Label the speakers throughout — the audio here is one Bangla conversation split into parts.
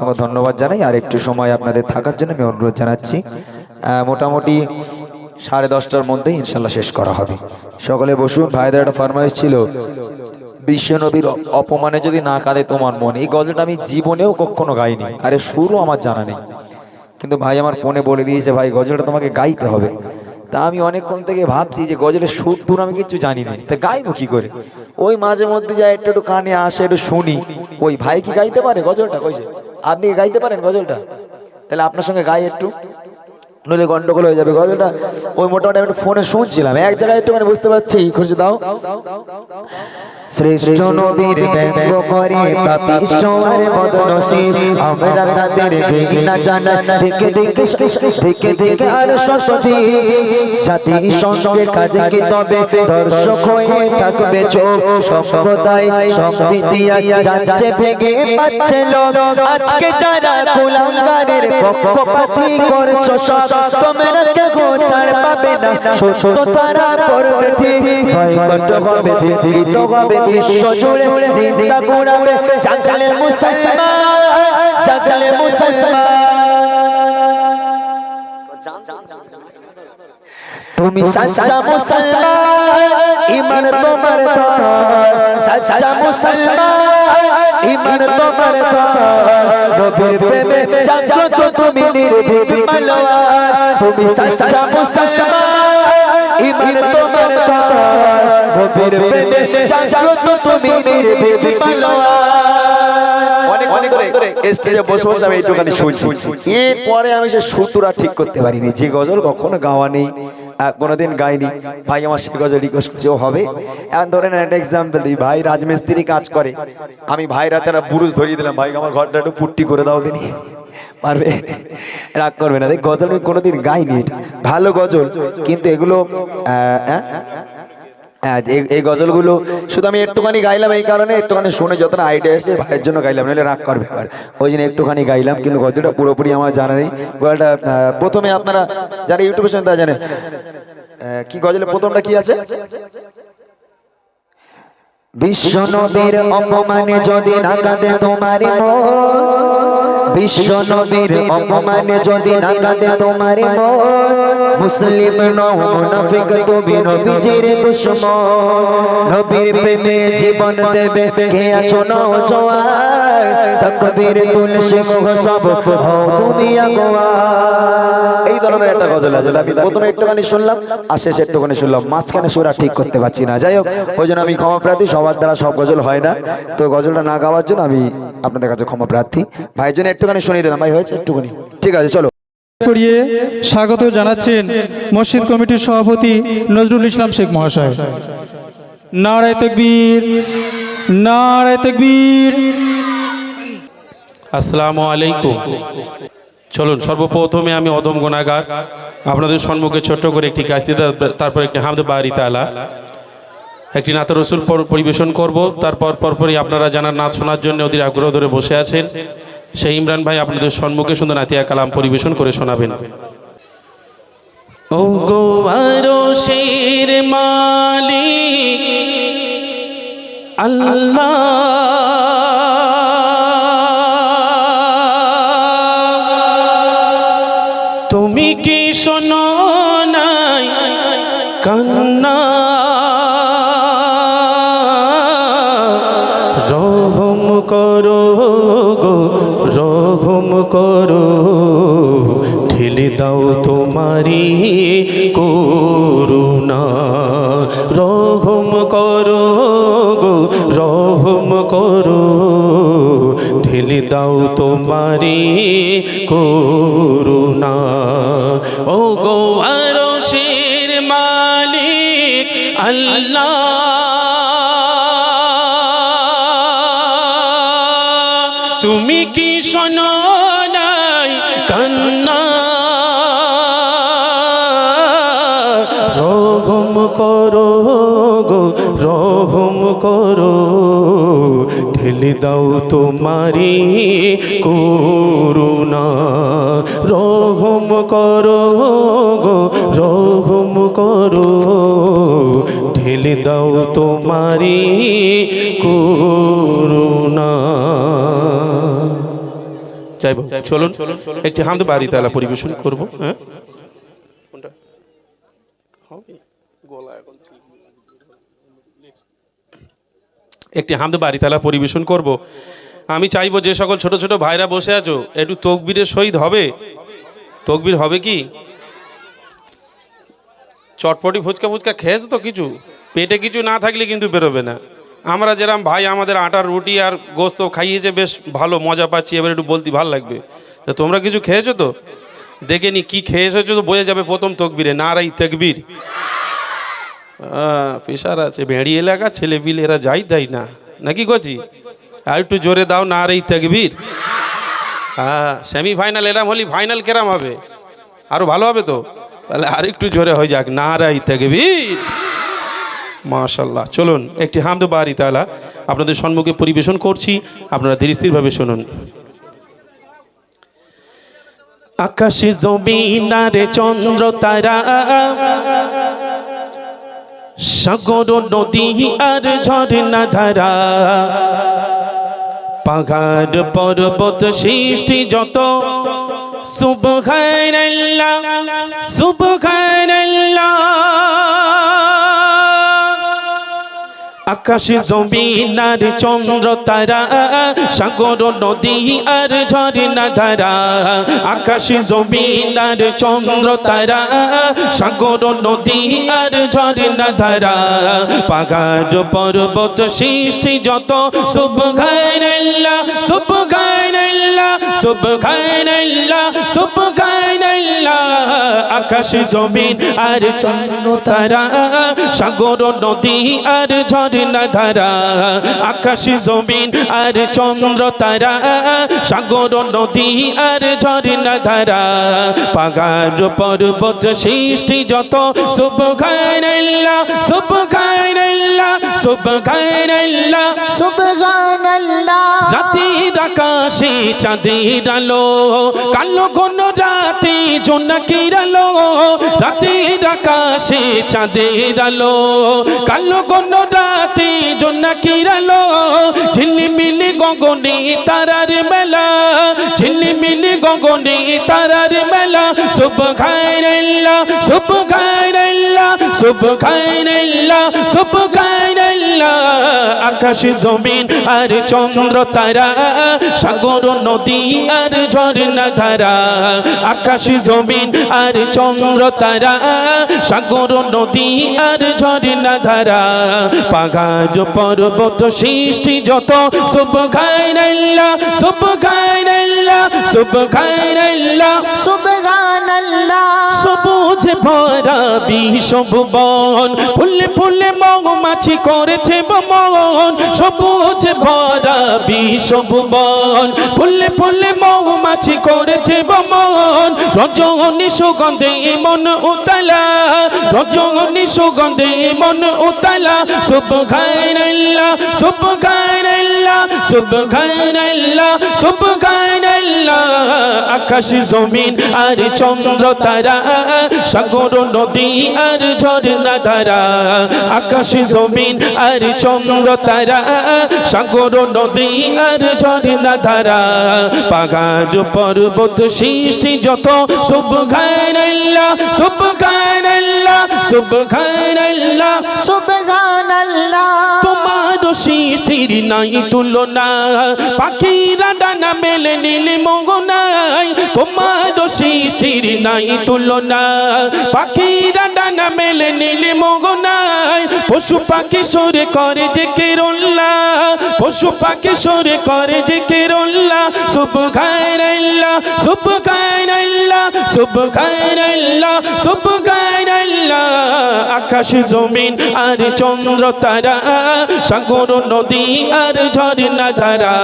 Speaker 1: অসংখ্য ধন্যবাদ জানাই, আর একটু সময় আপনাদের থাকার জন্য আমি অনুরোধ জানাচ্ছি। মোটামুটি সাড়ে দশটার মধ্যেই ইনশাল্লাহ শেষ করা হবে। সকলে বসুন, ভাইদের একটা ফরমাইশ ছিল বিশ্বনবীর অ- অপমানে যদি না কাঁদে তোমার মন। এই গজলটা আমি জীবনেও কখনো গাইনি, আরে সুরও আমার জানা নেই। কিন্তু ভাই আমার ফোনে বলে দিয়েছে, ভাই, গজলটা তোমাকে গাইতে হবে। তা আমি অনেকক্ষণ থেকে ভাবছি যে গজলের সুর টুর আমি কিছু জানি না। তা গাইবো কি করে? ওই মাঝে মধ্যে যা একটু একটু কানে আসে, একটু শুনি। ওই ভাই কি গাইতে পারে গজলটা? কইছে আপনি গাইতে পারেন গজলটা? তাহলে আপনার সঙ্গে গাই একটু। নইলে গন্ডগোল হয়ে যাবে। গজলটা ওই মোটামুটি আমি ফোনে শুনছিলাম। এক জায়গায় একটু মানে বুঝতে পারছি খুঁজে দাও। শ্রেষ্ঠ নবীর ব্যঙ্গ করে পাপিষ্ঠ আর বদনসিব। আমরা তাদের ঘৃণা জানা। থেকে দেখে থেকে দেখে আর সততি জাতি সঙ্গে কাজে কি তবে? দর্শক হয়ে থাকবে চোখ। সম্প্রদায়, সম্প্রীতি যাচ্ছে ভেঙে পাচ্ছে আজকে যারা কুলাঙ্গারের পক্ষপাতি করছ সব তোমরা কে গোছার পাবে না। সত্য তারা করবে ঠিক। ভয়কট হবে দিত হবে বিশ্ব জুড়ে নিন্দা কুড়াবে। জাগলে মুসলমান জাগলে মুসলমান। তুমি সচ্চা মুসলমান, ইমান তোমার সচ্চা মুসলমান, ইমান তোমার নবীর প্রেমে জাগ্রত তুমি নির্ভীক মালওয়ার তুমি সচ্চা মুসলমান ইমান তোমার ধর নবীর প্রেমে জাগ্রত তুমি নির্ভীক মালওয়ার অনেক অনেক করে স্টেজে বসে বসে আমি এইটুখানি শুনছি। এরপরে আমি সে সুতুরা ঠিক করতে পারিনি। যে গজল কখনো গাওয়া নেই কোনোদিন গাইনি। ভাই আমার সে গজল রিকোয়েস্ট করছে ও হবে? এখন ধরেন একটা এক্সাম্পল দিই। ভাই রাজমিস্ত্রি কাজ করে। আমি ভাই রাতে একটা পুরুষ ধরিয়ে দিলাম। ভাই আমার ঘরটা একটু পুট্টি করে দাও দিনি। পারবে? রাগ করবে না। গজল আমি কোনোদিন গাইনি এটা। ভালো গজল, কিন্তু এগুলো এই- গজলগুলো শুধু আমি একটুখানি গাইলাম এই কারণে, একটুখানি শুনে যতটা আইডিয়া এসে ভাইয়ের জন্য গাইলাম, নাহলে রাগ করবে ব্যাপার ওই জন্য একটুখানি গাইলাম, কিন্তু গজলটা পুরোপুরি আমার জানা নেই। গজলটা প্রথমে আপনারা যারা ইউটিউবে শুনে তারা জানেন কি গজলের প্রথমটা কি আছে? বিশ্ব নবীর অপমানে যদি না কাঁদে তোমার মন বিশ্ব নবীর অপমানে যদি না কাঁদে তোমার মন মুসলিম নও মুনাফিক তুমি নবীজির দুশমন। নবীর প্রেমে জীবন দেবে কে আছো নও জোয়ার? তকবীর তুলসী মুখ সব হও তুমি আগুয়ার এই ধরনের একটা গজল আছে। আমি প্রথমে একটুখানি শুনলাম আর শেষে একটুখানি শুনলাম। মাঝখানে সুরা ঠিক করতে পারছি না। যাই হোক ওই জন্য আমি ক্ষমা প্রার্থী সবার দ্বারা সব গজল হয় না। তো গজলটা না গাওয়ার জন্য আমি আপনাদের কাছে ক্ষমা প্রার্থী। ভাইয়ের জন্য একটুখানি শুনিয়ে দিলাম। ভাই হয়েছে? একটুখানি। ঠিক আছে চলো।
Speaker 2: করিয়ে স্বাগত জানাচ্ছেন মসজিদ কমিটির সভাপতি নজরুল ইসলাম শেখ মহাশয়। নারায় তকবীর নারায় তকবীর।
Speaker 3: আসসালামু আলাইকুম। চলুন, সর্বপ্রথমে আমি অদম গুণাগার। আপনাদের সম্মুখে ছোট্ট করে একটি কাস্তিদা তারপর একটি হামদ বাড়ি তালা। একটি নাত রসুল পর- পরিবেশন করব। তারপর পরপরই আপনারা জানার নাচ শোনার জন্য ওদের আগ্রহ ধরে বসে আছেন। সেই ইমরান ভাই আপনাদের সম্মুখে সুন্দর নাতিয়া কালাম পরিবেশন করে শোনাবেন। ও গো আরশের দাও তোমারি করুণা। দাও তোমারি করুণা। রহম করো গো রহম করো। ঢেলে দাও তোমারি করুণা। যাই হোক চলুন একটি হামদ বাড়ি তালা পরিবেশন করব হ্যাঁ? একটি হামদ বাড়ি তালা পরিবেশন করব। আমি চাইব যে সকল ছোট ছোট ভাইরা বসে আছো, একটু তকবীরের সহিত হবে? তকবীর হবে কি? চটপটি ফুচকা ফুচকা খেয়েছো তো কিছু? পেটে কিছু না থাকলে কিন্তু বেরোবে না। আমরা যেরকম ভাই আমাদের আটার রুটি আর গোস্ত খাইয়েছে, বেশ ভালো, মজা পাচ্ছি। এবার একটু বলতে ভালো লাগবে। তো তোমরা কিছু খেয়েছো তো? দেখে নি কি খেয়ে এসেছ তো বোঝা যাবে প্রথম তকবীরে, নারাই তকবীর। প্রেশার আছে ভেড়ি এলাকা ছেলে বিল এরা যাই দেয় না। নাকি গছি? আর একটু জোরে দাও নারাই তকবীর। হ্যাঁ সেমিফাইনাল এরাম হলি ফাইনাল কেরাম হবে? আরও ভালো হবে তো? তাহলে আর একটু জোরে হয়ে যাক নারাই তকবীর। মাশাল্লাহ চলুন, একটি হামদ বাড়ি তালা আপনাদের সম্মুখে পরিবেশন করছি। আপনারা ধীর স্থিরভাবে শুনুন। আকাশে জমিনারে চন্দ্র তারা। সাগর নদী আর ঝর্ণা ধারা। পাহাড় পর্বত সৃষ্টি যত। সুবহানাল্লাহ সুবহানাল্লাহ। আকাশে জমিনার চন্দ্র, তারা, সাগর, নদী আর ঝর্ণা ধারা। আকাশে জমিনার চন্দ্র, তারা, সাগর, নদী আর ঝর্ণা ধারা। পাহাড়, পর্বত সৃষ্টি যত সুবহানাল্লাহ আকাশে জমিন আর চন্দ্র তারা সাগর নদী আর ঝর্ণা ধারা আকাশ জমিন আর চন্দ্র তারা সাগর নদী আর ঝর্ণা ধারা পাহাড় পর্বত সৃষ্টি যত সুবহানাল্লাহ সুবহানাল্লাহ সুবহানাল্লাহ
Speaker 4: সুবহানাল্লাহ।
Speaker 3: রাতের আকাশে চাঁদের আলো কালো কোন রাতে জোনাকির আলো রাতের আকাশে চাঁদের আলো কালো কোন রাতে জোনাকির আলো ঝিলিমিলি গগনে তারার মেলা, ঝিলিমিলি গগনে তারার মেলা আকাশ জমিন আর চন্দ্র তারা, সাগর, নদী আর ঝর্ণা ধারা। আকাশ জমিন আর চন্দ্র তারা, সাগর, নদী আর ঝর্ণা ধারা। পাহাড়, পর্বত সৃষ্টি যত সুবহানাল্লাহ সুবহানাল্লাহ সুবহানাল্লাহ সবুজ ভরা বিষবন ফুলে ফুলে মৌমাছি করেছে বমন। সবুজ ভরা বিষবন ফুলে ফুলে মৌমাছি করেছে বমন। রজনী সুগন্ধে মন উতলা। রজনী সুগন্ধে মন উতলা। সুবহানাল্লাহ সুবহানাল্লাহ সুবহানাল্লাহ সুবহানাল্লাহ আকাশ জমিন আর চন্দ্র তারা, সাগর, নদী আর ঝর্ণা ধারা আকাশ জমিন আর চন্দ্র তারা, সাগর, নদী আর ঝর্ণা ধারা পাহাড়, পর্বত সৃষ্টি যত সুবহানাল্লাহ সুবহানাল্লাহ সুবহানাল্লাহ
Speaker 4: সুবহানাল্লাহ
Speaker 3: তোমার সৃষ্টির নাই তুলনা। পাখিরা ডানা মেলে নীল মগনাই তোমার সৃষ্টির নাই তুলনা। পাখিরা ডানা মেলে নীল মগনাই পশু পাখি সরে করে যে কেরল্লা। পশু পাখি সরে করে যে কেরল্লা। সুবহানাল্লাহ সুবহানাল্লাহ সুবহানাল্লাহ সুবহানাল্লাহ। আকাশ জমিন আর চন্দ্র চন্দ্র তারা সাগর, নদী আর ঝর্ণা ধারা,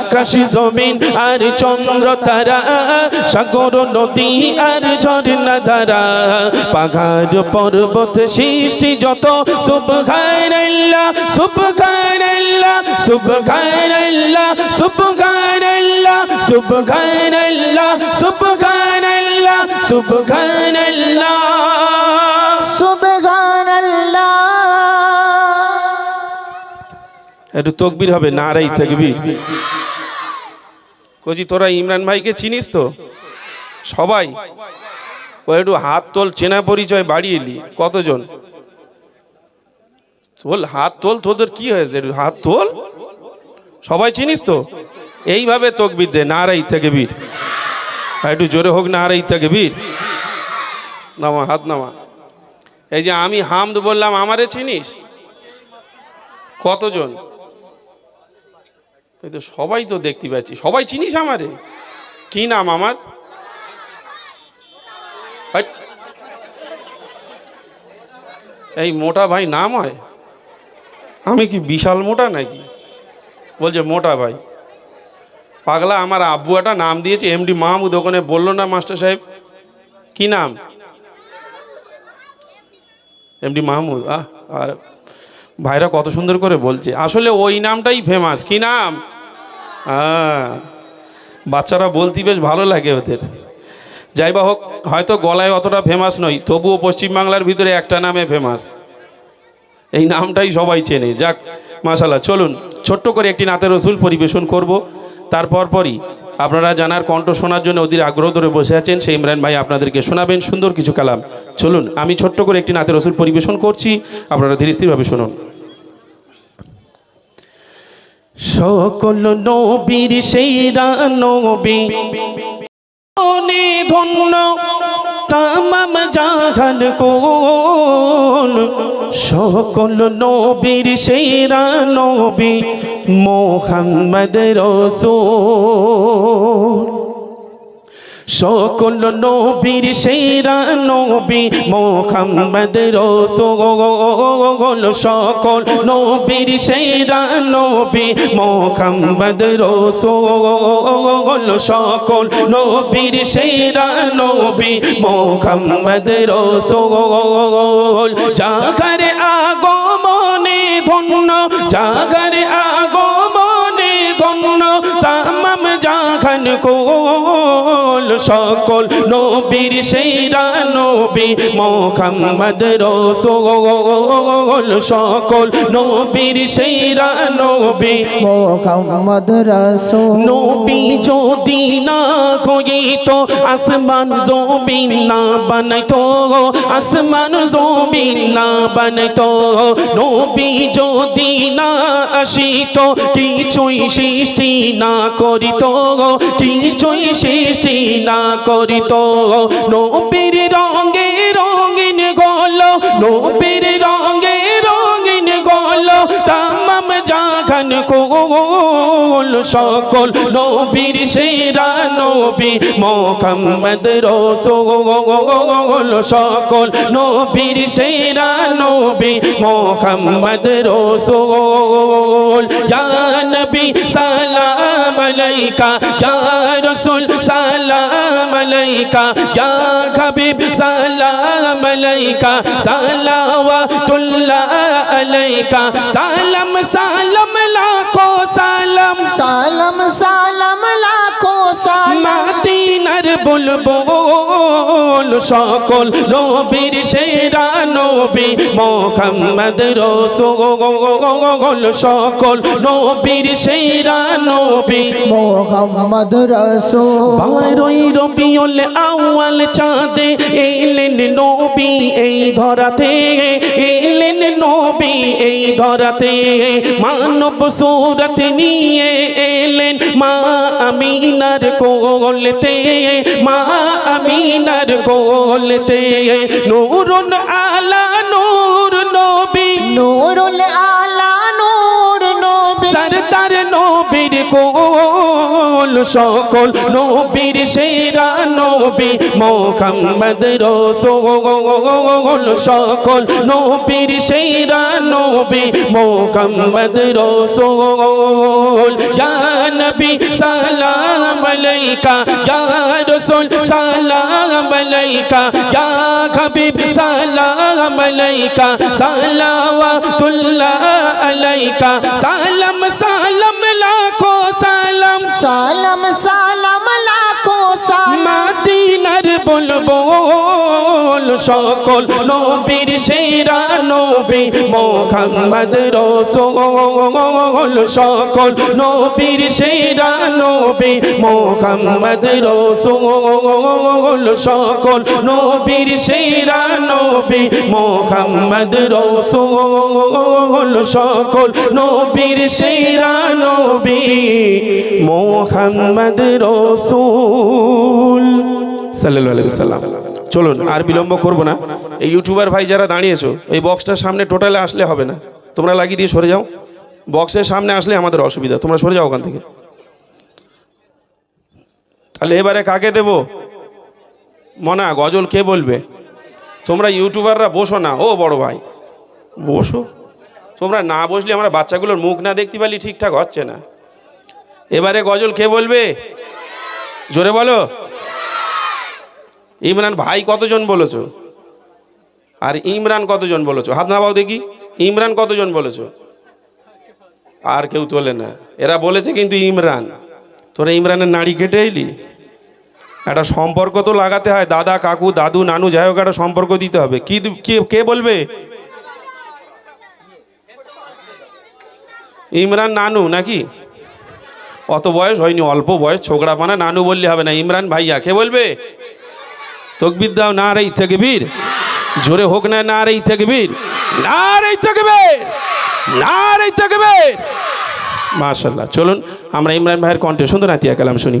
Speaker 3: আকাশে জমিন আর চন্দ্র তারা সাগর, নদী আর ঝর্ণা ধারা, পাহাড়, পর্বত সৃষ্টি যত, সুবহানাল্লাহ সুবহানাল্লাহ সুবহানাল্লাহ সুবহানাল্লাহ সুবহানাল্লাহ সুবহানাল্লাহ সুবহানাল্লাহ। একটু তকবির হবে না নারাই তকবির। কচি তোরা ইমরান ভাইকে চিনিস তো? সবাই। ও একটু হাত তোল, চেনা পরিচয় বাড়িয়ে এলি কতজন? তোল হাত তোল, তোদের কি হয়েছে? হাত তোল। সবাই চিনিস তো? এইভাবে তকবির দে, নারাই থেকে বীর একটু জোরে হোক, নারাই থেকে বীর নামা, হাত নামা। এই যে আমি হামদ বললাম, আমারে চিনিস? কতজন? তো সবাই তো দেখতে পাচ্ছি। সবাই চিনিস আমারে? কি নাম আমার। এই মোটা ভাই নাম হয়? আমি কি বিশাল মোটা নাকি? বলছে মোটা ভাই। পাগলা, আমার আব্বু একটা নাম দিয়েছে এমডি মাহমুদ, ওখানে বলল না মাস্টার সাহেব? কি নাম? এমডি মাহমুদ, আহ, আর ভাইরা কত সুন্দর করে বলছে। আসলে ওই নামটাই ফেমাস কি নাম? হ্যাঁ। বাচ্চারা বলতে বেশ ভালো লাগে ওদের। যাই বা হোক, হয়তো গলায় অতটা ফেমাস নয়, তবুও পশ্চিমবাংলার ভিতরে একটা নামে ফেমাস এই নামটাই সবাই চেনে। যাক মাশাল্লাহ চলুন, ছোট্ট করে একটি নাতের রসুল পরিবেশন করব। তারপর পরই আপনারা জানার কণ্ঠ শোনার জন্য অধীর আগ্রহ ধরে বসে আছেন সেই ইমরান ভাই আপনাদেরকে শোনাবেন সুন্দর কিছু কালাম। চলুন, আমি ছোট্ট করে একটি নাতের রসুল পরিবেশন করছি। আপনারা ধীরে স্থিরভাবে শুনুন। সকল নবীর সেই নবী মনে ধন্য তামাম জাহান কোন সকল নবীর সেরা নবী মোহাম্মদ রসূল। সকল নবীর সেরা নবী মোহাম্মদ রসূল। সকল নবীর সেরা নবী মোহাম্মদ রসূল। সকল নবীর সেরা নবী মোহাম্মদ রসূল। জাগারে আগমনে ধন্য, জাগারে আগমনে জাগান কোল সকল নবীর সেরা নবী মোহাম্মদ রসূল। সকল নবীর সেরা নবী
Speaker 4: মোহাম্মদ রাসূল।
Speaker 3: নবী যদি না তো আসমান জমিন না বানাইতো আসমান জমিন না বানাইতো। নবী যদি না আসিত কিছুই সৃষ্টি না করিত। কিছুই সৃষ্টি না করিত। নবীর রঙে রঙিন গল নবীর জাগান কোল সকল নবীর সেরা নবী মোহাম্মদ রসূল সকল নবীর সেরা নবী মোহাম্মদ রসূল। ইয়া নবী সালাম আলাইকা, ইয়া রাসূল সালাম আলাইকা, ইয়া হাবিব সালাম আলাইকা, সালাওয়াতুল্লাহ আলাইকা, সালাম সালাম লাখো সালাম।
Speaker 4: সালাম সালাম লাখো সালাম।
Speaker 3: মাদিনার বুলবুল সকল নবীর সেরা নবী মোহাম্মদ রসূল সকল নবীর সেরা নবী।
Speaker 4: মোহাম্মদ রাসূল।
Speaker 3: বারোই রবিউল আউয়াল চাঁদে এলেন নবী এই ধরাতে এলেন নবী। এই ধরাতে মানব সুরত নিয়ে এলেন। মা আমিনার কোলতে, মা আমিনার কোলতে, নূরুল আলা, নূর নবী।
Speaker 4: নূরুল আলা
Speaker 3: কোল সকল নবীর সেরা নবী, মোহাম্মদ রসূল সকল নবীর সেরা নবী, মোহাম্মদ রসূল। ইয়া সালাম আলাইকা সালাম সালাম সালাম বলবল সকল নবীর সেরা নবী, মোহাম্মদ রসুল। সকল নবীর সেরা নবী, মোহাম্মদ রসুল। সকল নবীর সেরা নবী, মোহাম্মদ রসুল। সকল নবীর সেরা নবী, মোহাম্মদ রসুল। সাল্লাম চলুন, আর বিলম্ব করব না। এই ইউটিউবার ভাই যারা দাঁড়িয়েছো, এই বক্সটার সামনে টোটালে আসলে হবে না। তোমরা লাগিয়ে দিয়ে সরে যাও। বক্সের সামনে আসলে আমাদের অসুবিধা। তোমরা সরে যাও ওখান থেকে। তাহলে এবারে কাকে দেব? মনা, গজল কে বলবে? তোমরা ইউটিউবাররা বসো না। ও বড় ভাই, বসো। তোমরা না বসলে আমরা বাচ্চাগুলোর মুখ না দেখতে পারলে ঠিকঠাক হচ্ছে না। এবারে গজল কে বলবে? জোরে বলো। ইমরান ভাই কতজন বলেছ? আর ইমরান কতজন বলেছ? হাত নামাও দেখি। ইমরান কতজন বলেছ? আর কেউ তোলে না। এরা বলেছে কিন্তু ইমরান। তোরা ইমরানের নাড়ি কেটে এলি? একটা সম্পর্ক তো লাগাতে হয়। দাদা, কাকু, দাদু, নানু, যাই হোক, একটা সম্পর্ক দিতে হবে। কি কে- বলবে? ইমরান, নানু নাকি? অত বয়স হয়নি, অল্প বয়স, ছোকরা পানা নানু বললে হবে না। ইমরান ভাইয়া, কে বলবে? তকবির দাও না রে তকবীর। বীর জোরে হোক না না রে তকবীর। বীর না রে তকবীর না রে তকবীর। বীর মাশাল্লাহ চলুন, আমরা ইমরান ভাইয়ের কণ্ঠে সুন্দর আতিয়া কালাম শুনি।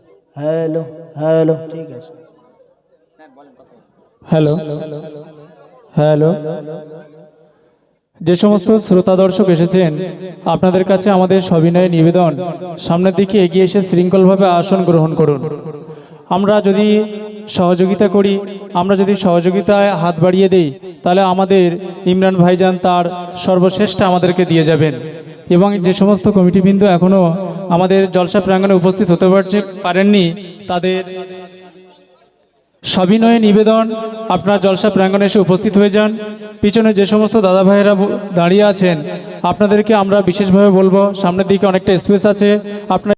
Speaker 4: Hello hello.
Speaker 2: Hello. Hello. যে সমস্ত শ্রোতা দর্শক এসেছেন, আপনাদের কাছে আমাদের সবিনয় নিবেদন, সামনের দিকে এগিয়ে এসে শৃঙ্খলভাবে আসন গ্রহণ করুন। আমরা যদি সহযোগিতা করি, আমরা যদি সহযোগিতায় হাত বাড়িয়ে দেই, তাহলে আমাদের ইমরান ভাইজান তার সর্বশ্রেষ্ঠ আমাদেরকে দিয়ে যাবেন। এবং যে সমস্ত কমিটিবৃন্দ এখনও আমাদের জলসা প্রাঙ্গনে উপস্থিত হতে পারছে পারেননি তাদের সবিনয়ে নিবেদন। আপনার জলসা প্রাঙ্গনে এসে উপস্থিত হয়ে যান। পিছনে যে সমস্ত দাদা ভাইয়েরা দাঁড়িয়ে আছেন, আপনাদেরকে আমরা বিশেষভাবে বলব, সামনের দিকে অনেকটা স্পেস আছে। আপনার